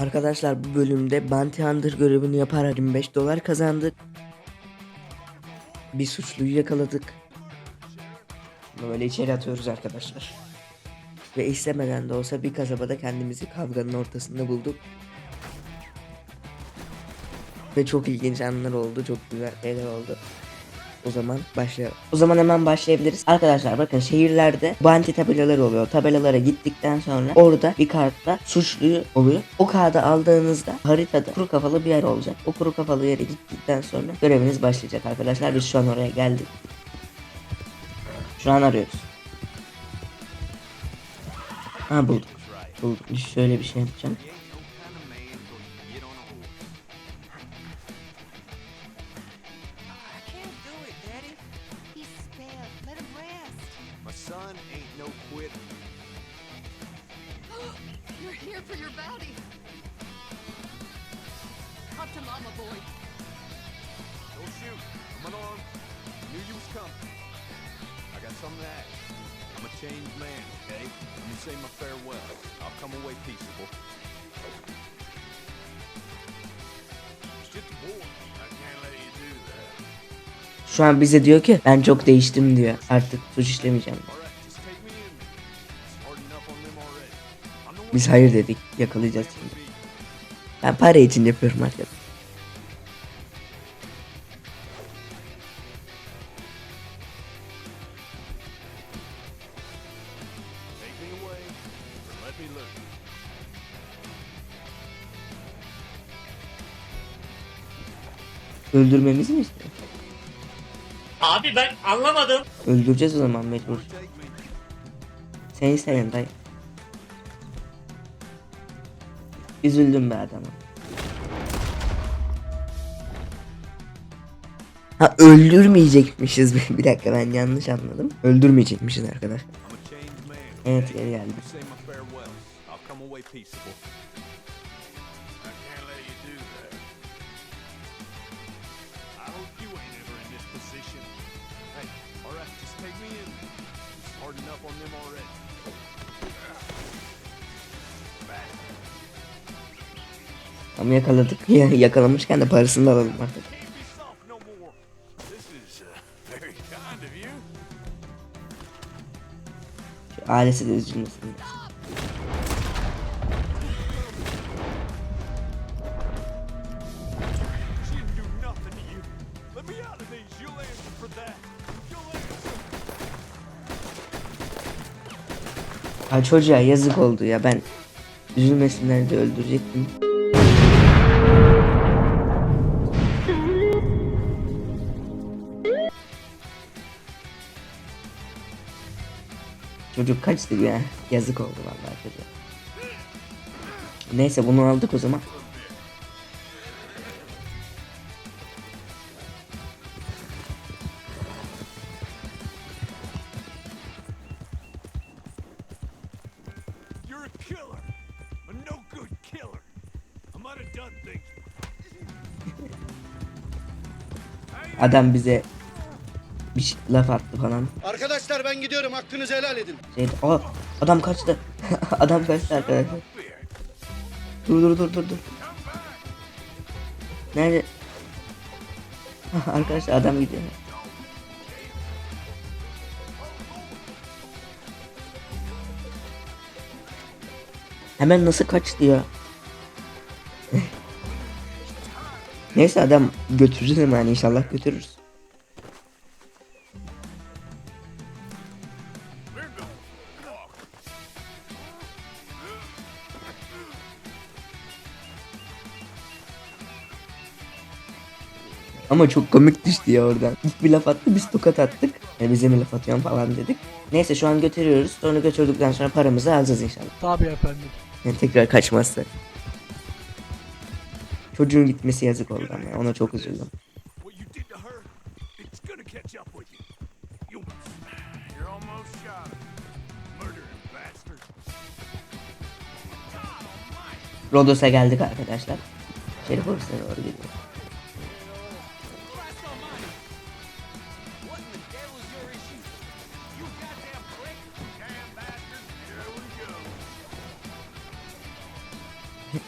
Arkadaşlar bu bölümde Bounty Hunter görevini yaparak 25 dolar kazandık. Bir suçluyu yakaladık. Böyle içeri atıyoruz arkadaşlar. Ve istemeden de olsa bir kasabada kendimizi kavganın ortasında bulduk. Ve çok ilginç anlar oldu. Çok güzel şeyler oldu. O zaman başlayalım. O zaman hemen başlayabiliriz. Arkadaşlar bakın şehirlerde bounty tabelaları oluyor. Tabelalara gittikten sonra orada bir kartta suçluyu oluyor. O kağıdı aldığınızda haritada kuru kafalı bir yer olacak. O kuru kafalı yere gittikten sonra göreviniz başlayacak arkadaşlar. Biz şu an oraya geldik. Şu an arıyoruz. Ha bulduk. Bulduk. Şöyle bir şey yapacağım. Changed man, okay? Let me say my farewell. I'll come away peaceable. Şu an bize diyor ki ben çok değiştim diyor. Artık suç işlemeyeceğim. Biz hayır dedik. Yakalayacağız şimdi. Ben para için yapıyorum arkadaşlar. Öldürmemizi mi istiyor? Abi ben anlamadım. Öldüreceğiz o zaman mecbur. Take me. Seni seven dayı. Üzüldüm be adama. Ha öldürmeyecekmişiz. bir dakika ben yanlış anladım. Öldürmeyecekmişiz arkadaşlar. Evet geri geldim. Ama yakaladık. Ya, yakalamışken de parasını da alalım artık. Şu ailesi de üzülmesin. Ha çocuğa yazık oldu ya ben üzülmesinler diye öldürecektim. Çocuk kaçtı ya. Yazık oldu vallahi çocuğa. Neyse bunu aldık o zaman. Adam bize bir şey, laf attı falan. Arkadaşlar ben gidiyorum hakkınızı helal edin. Şey, Aa, adam kaçtı. adam kaçtı arkadaşlar. Dur dur dur dur dur. Nerede? arkadaşlar adam gidiyor. Hemen nasıl kaçtı ya? Neyse adam götürürüz hemen inşallah götürürüz. Ama çok komik düştü ya oradan. İlk bir laf attı biz tokat attık. Yani bize mi laf atıyorsun falan dedik. Neyse şu an götürüyoruz. Sonra götürdükten sonra paramızı alacağız inşallah. Tabii efendim. Yani tekrar kaçmazsa. Çocuğun gitmesi yazık oldu ama ona çok üzüldüm. Rodos'a geldik arkadaşlar. Şerif Orus'a doğru gidiyor.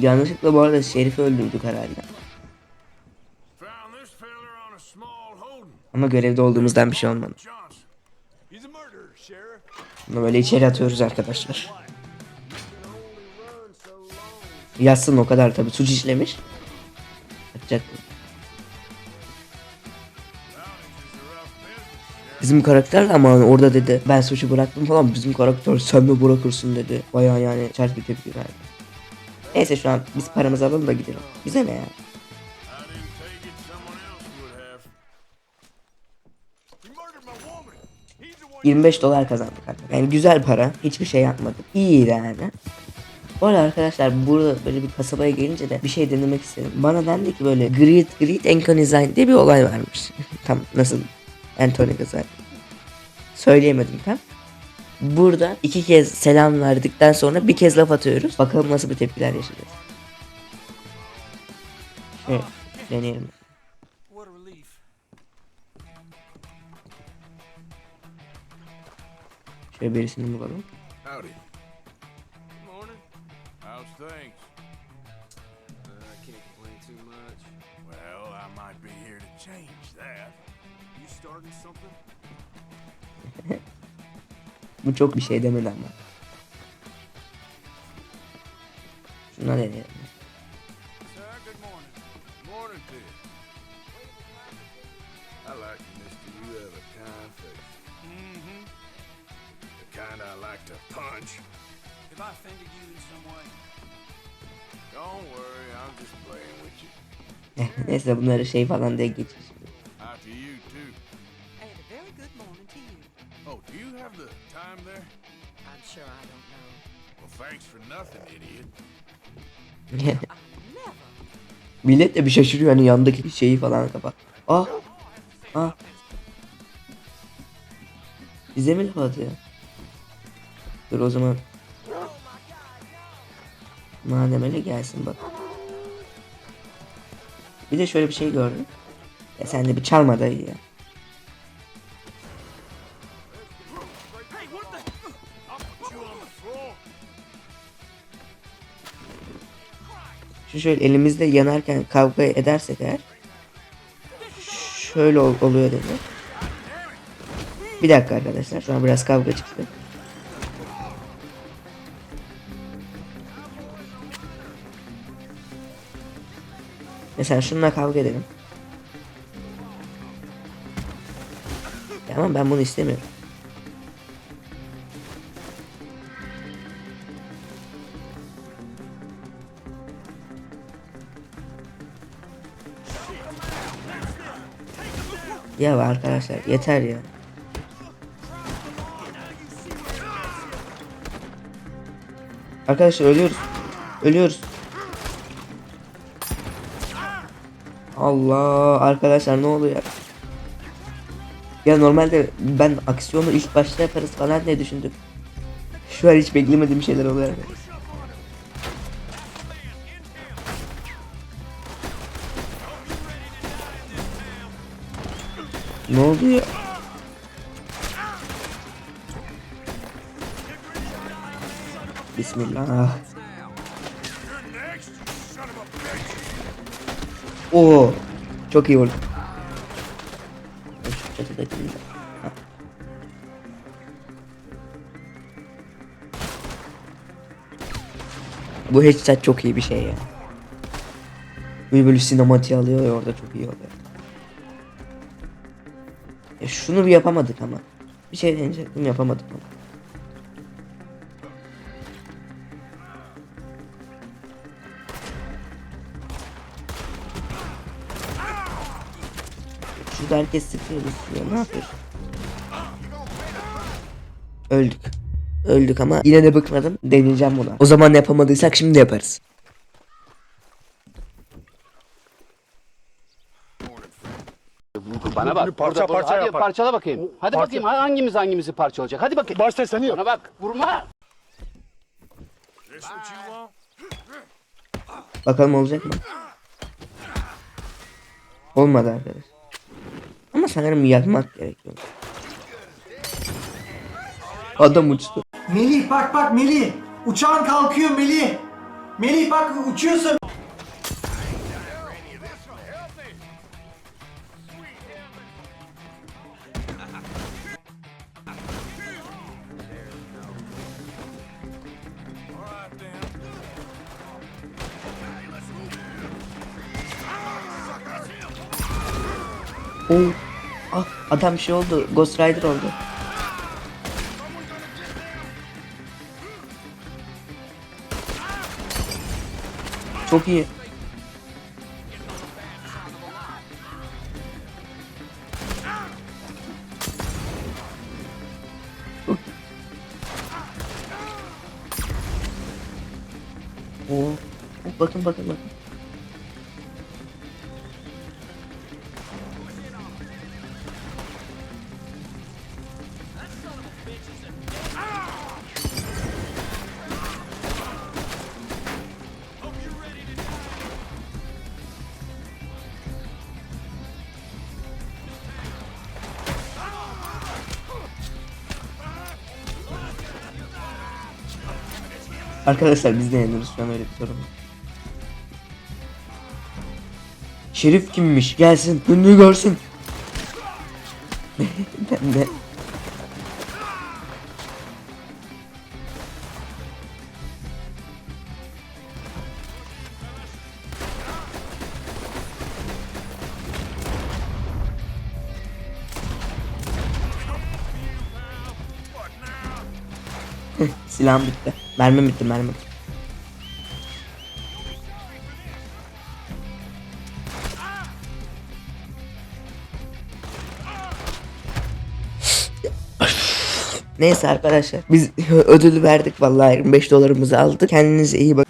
Yanlışlıkla bu arada Şerif'i öldürdük herhalde. Ama görevde olduğumuzdan bir şey olmadı. Bunu böyle içeri atıyoruz arkadaşlar. Yazsın o kadar tabi suç işlemiş. Atacak? Bizim karakter de ama orada dedi ben suçu bıraktım falan bizim karakter sen mi bırakırsın dedi. Baya yani sert bir tepki verdi. Neyse şu an biz paramızı alalım da gidelim. Bize ne ya? I didn't take it, someone else would have. He murdered my woman. He's the one 25 dolar kazandık artık. Yani güzel para. Hiçbir şey yapmadık. İyiydi yani. Bu arada arkadaşlar burada böyle bir kasabaya gelince de bir şey denemek istedim. Bana dendi ki böyle Great Great Design diye bir olay varmış. tam nasıl Anthony Design. Söyleyemedim tam. Burada iki kez selam verdikten sonra bir kez laf atıyoruz. Bakalım nasıl bir tepkiler yaşayacağız. Evet, deneyelim. What a relief. Şöyle birisini bulalım. Howdy. Good morning. How's things? Uh, I can't complain too much. Well, I might be here to change that. You starting something? Bu çok bir şey demedi ama. Şuna deneyelim. You. Neyse bunları şey falan diye geçir. Do you have the time there? I'm sure I don't know. Well, thanks for nothing, idiot. Millet de bir şaşırıyor hani yandaki şeyi falan kapat. Ah. Ah. Bize mi laf atıyor? Dur o zaman. Madem öyle gelsin bak. Bir de şöyle bir şey gördüm. Ya sen de bir çalma dayı ya. Şöyle elimizde yanarken kavga edersek eğer. Şöyle ol- oluyor dedi. Bir dakika arkadaşlar. Şu an biraz kavga çıktı. Mesela şununla kavga edelim. Tamam ben bunu istemiyorum. Ya arkadaşlar yeter ya. Arkadaşlar ölüyoruz. Ölüyoruz. Allah arkadaşlar ne oluyor? Ya normalde ben aksiyonu ilk başta yaparız falan diye düşündüm. Şu an hiç beklemediğim şeyler oluyor. Ne oluyor? Bismillah. Oo, çok iyi vurdu. Bu headset çok iyi bir şey ya. Böyle böyle sinematiği alıyor ya orada çok iyi oluyor. Ya şunu bir yapamadık ama. Bir şey deneyecektim yapamadık ama. Şurada herkes sıkıyor sıkıyor. Ne yapıyorsun? Öldük. Öldük ama yine de bıkmadım. Deneyeceğim buna. O zaman yapamadıysak şimdi yaparız. Bana bak. parça burada, burada. parça Hadi yapar. parçala bakayım. Hadi bakayım hangimiz hangimizi parçalayacak. Hadi bakayım. Başta seni yok. Bana bak. Vurma. Bakalım olacak mı? Olmadı arkadaş. Ama sanırım yakmak gerekiyor. Adam uçtu. Melih bak bak Melih. Uçağın kalkıyor Melih. Melih bak uçuyorsun. Oo. Ah, adam şey oldu. Ghost Rider oldu. Çok iyi. Oo. Bakın bakın bakın. Arkadaşlar biz de yeniyoruz şu an öyle bir sorun. yok. Şerif kimmiş? Gelsin, ünlü görsün. ben de. Silahım bitti. Mermim bitti mermim. Neyse arkadaşlar biz ödülü verdik vallahi 25 dolarımızı aldık. Kendinize iyi bakın.